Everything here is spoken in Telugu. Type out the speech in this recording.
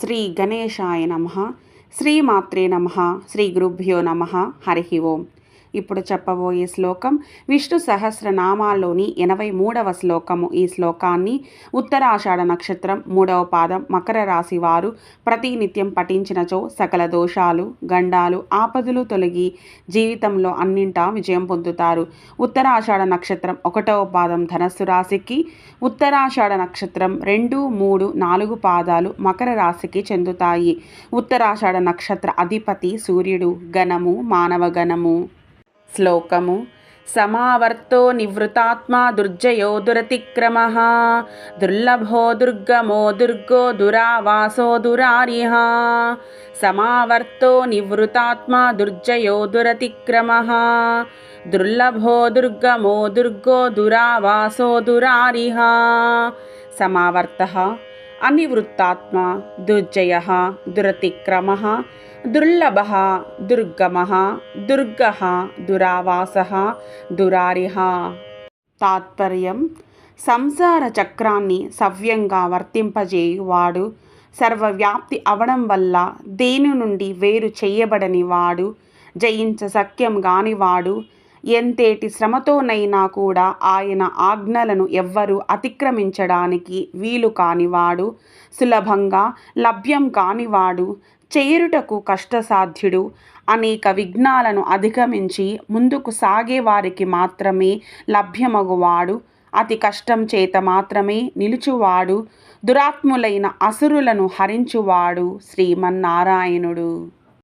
శ్రీ గణేశాయ నమ. శ్రీమాత్రే నమ. శ్రీ గురుభ్యో నమ. హరి ఓం. ఇప్పుడు చెప్పబోయే శ్లోకం విష్ణు సహస్రనామాల్లోని ఎనభై మూడవ శ్లోకము. ఈ శ్లోకాన్ని ఉత్తరాషాఢ నక్షత్రం మూడవ పాదం మకర రాశి వారు ప్రతినిత్యం పఠించినచో సకల దోషాలు గండాలు ఆపదలు తొలగి జీవితంలో అన్నింటా విజయం పొందుతారు. ఉత్తరాషాఢ నక్షత్రం ఒకటవ పాదం ధనస్సు రాశికి ఉత్తరాషాఢ నక్షత్రం రెండు మూడు నాలుగు పాదాలు మకర రాశికి చెందుతాయి. ఉత్తరాషాఢ నక్షత్ర అధిపతి సూర్యుడు గణము మానవ గణము శ్లోకము. సమావర్తో నివృతాత్మా దుర్జయో దురతిక్రమ. దుర్లభో దుర్గమో దుర్గో దురావాసో దురారిహ. సమావర్తో నివృతాత్మా దుర్జయో దురతిక్రమ. దుర్లభో దుర్గమో దుర్గో దురావాసో దురారిహ. సమావర్త. అనివృత్తాత్మ దుర్జయ దురతిక్రమ దుర్లభ దుర్గమ దుర్గ దురావాస దురారిహ తాత్పర్యం. సంసార చక్రాన్ని సవ్యంగా వర్తింపజేయువాడు సర్వవ్యాప్తి అవడం వల్ల దేని నుండి వేరు చేయబడని వాడు జయించ సఖ్యం గానివాడు ఎంతేటి శ్రమతోనైనా కూడా ఆయన ఆజ్ఞలను ఎవ్వరూ అతిక్రమించడానికి వీలు కానివాడు సులభంగా లభ్యం కానివాడు చేరుటకు కష్టసాధ్యుడు. అనేక విఘ్నాలను అధిగమించి ముందుకు సాగే వారికి మాత్రమే లభ్యమగువాడు. అతి కష్టం చేత మాత్రమే నిలుచువాడు. దురాత్ములైన అసురులను హరించువాడు శ్రీమన్నారాయణుడు.